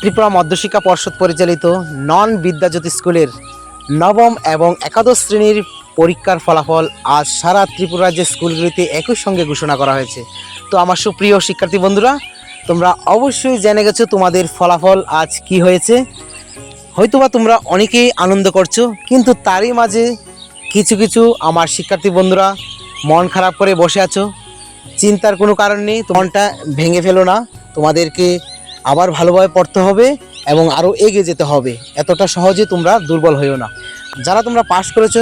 ত্রিপুরা মধ্যশিক্ষা পর্ষদ পরিচালিত নন বিদ্যাজ্যোতি স্কুলের নবম এবং একাদশ শ্রেণির পরীক্ষার ফলাফল আজ সারা ত্রিপুরা রাজ্যের স্কুলগুলিতে একই সঙ্গে ঘোষণা করা হয়েছে। তো আমার সুপ্রিয় শিক্ষার্থী বন্ধুরা, তোমরা অবশ্যই জেনে গেছো তোমাদের ফলাফল আজ কি হয়েছে। হয়তোবা তোমরা অনেকেই আনন্দ করছ, কিন্তু তারই মাঝে কিছু কিছু আমার শিক্ষার্থী বন্ধুরা মন খারাপ করে বসে আছো। চিন্তার কোনো কারণ নেই, মনটা ভেঙে ফেলো না। তোমাদেরকে আবার ভালোভাবে পড়তে হবে এবং আরও এগিয়ে যেতে হবে। এতটা সহজে তোমরা দুর্বল হইও না। যারা তোমরা পাশ করেছ,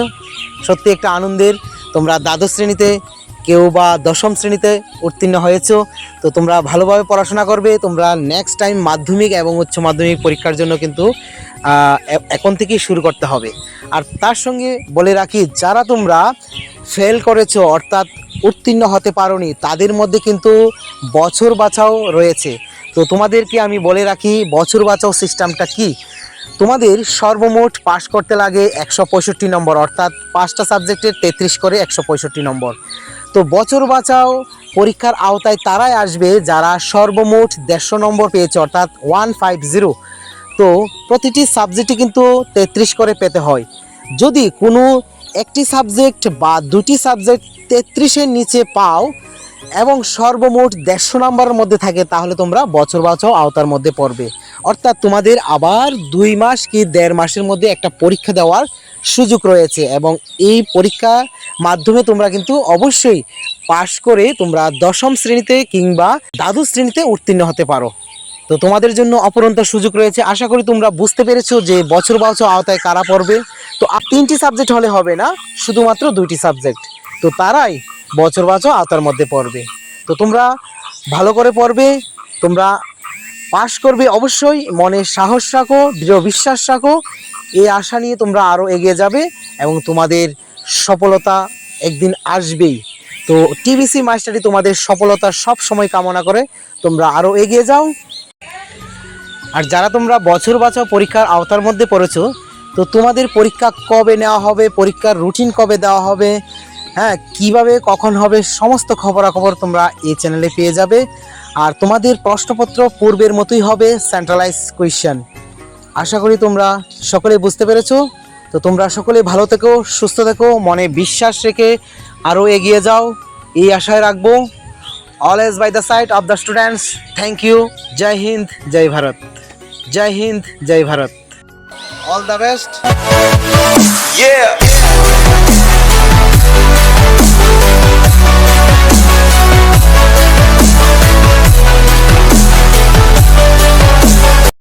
সত্যি একটা আনন্দের, তোমরা দ্বাদশ শ্রেণীতে, কেউ বা দশম শ্রেণীতে উত্তীর্ণ হয়েছো, তো তোমরা ভালোভাবে পড়াশোনা করবে। তোমরা নেক্সট টাইম মাধ্যমিক এবং উচ্চ মাধ্যমিক পরীক্ষার জন্য কিন্তু এখন থেকেই শুরু করতে হবে। আর তার সঙ্গে বলে রাখি, যারা তোমরা ফেল করেছ, অর্থাৎ উত্তীর্ণ হতে পারোনি, তাদের মধ্যে কিন্তু বছর বাছাও রয়েছে। তো তোমাদেরকে আমি বলে রাখি, বছর বাঁচাও সিস্টেমটা কি? তোমাদের সর্বমোট পাশ করতে লাগে একশো পঁয়ষট্টি নম্বর, অর্থাৎ পাঁচটা সাবজেক্টের তেত্রিশ করে একশো পঁয়ষট্টি নম্বর। তো বছর বাঁচাও, পরীক্ষার আওতায় তারাই আসবে যারা সর্বমোট দেড়শো নম্বর পেয়েছে, অর্থাৎ ওয়ান ফাইভ জিরো। তো প্রতিটি সাবজেক্টে কিন্তু তেত্রিশ করে পেতে হয়। যদি কোনো একটি সাবজেক্ট বা দুটি সাবজেক্ট তেত্রিশের নিচে পাও এবং সর্বমোট দেড়শো নম্বরের মধ্যে থাকে, তাহলে তোমরা বছর বাঁচাও আওতার মধ্যে পড়বে। অর্থাৎ তোমাদের আবার দুই মাস কি দেড় মাসের মধ্যে একটা পরীক্ষা দেওয়ার সুযোগ রয়েছে এবং এই পরীক্ষা মাধ্যমে তোমরা কিন্তু অবশ্যই পাশ করে তোমরা দশম শ্রেণীতে কিংবা দ্বাদশ শ্রেণীতে উত্তীর্ণ হতে পারো। তো তোমাদের জন্য অপরন্ত সুযোগ রয়েছে। আশা করি তোমরা বুঝতে পেরেছ যে বছর বছর আওতায় কারা পড়বে। তো তিনটি সাবজেক্ট হলে হবে না, শুধুমাত্র দুইটি সাবজেক্ট। তো তারাই বছর বছর আওতার মধ্যে পড়বে। তো তোমরা ভালো করে পড়বে, তোমরা পাশ করবে। অবশ্যই মনে সাহস রাখো, দৃঢ় বিশ্বাস রাখো। এই আশা নিয়ে তোমরা আরও এগিয়ে যাবে এবং তোমাদের সফলতা একদিন আসবেই। তো টিভিসি মাস্টারটি তোমাদের সফলতা সব সময় কামনা করে, তোমরা আরও এগিয়ে যাও। আর যারা তোমরা বছর বাঁচাও পরীক্ষার আওতার মধ্যে পড়েছো, তো তোমাদের পরীক্ষা কবে নেওয়া হবে, পরীক্ষার রুটিন কবে দেওয়া হবে হ্যাঁ কীভাবে, কখন হবে, সমস্ত খবরাখবর তোমরা এই চ্যানেলে পেয়ে যাবে। আর তোমাদের প্রশ্নপত্র পূর্বের মতোই হবে সেন্ট্রালাইজ কোয়েশ্চেন আশা করি তোমরা সকলে বুঝতে পেরেছ। তো তোমরা সকলে ভালো থেকো, সুস্থ থেকো, মনে বিশ্বাস রেখে আরও এগিয়ে যাও। এই আশায় রাখব। Always by the side of the students thank you জয় হিন্দ জয় ভারত জয় হিন্দ জয় ভারত অল দ্য বেস্ট.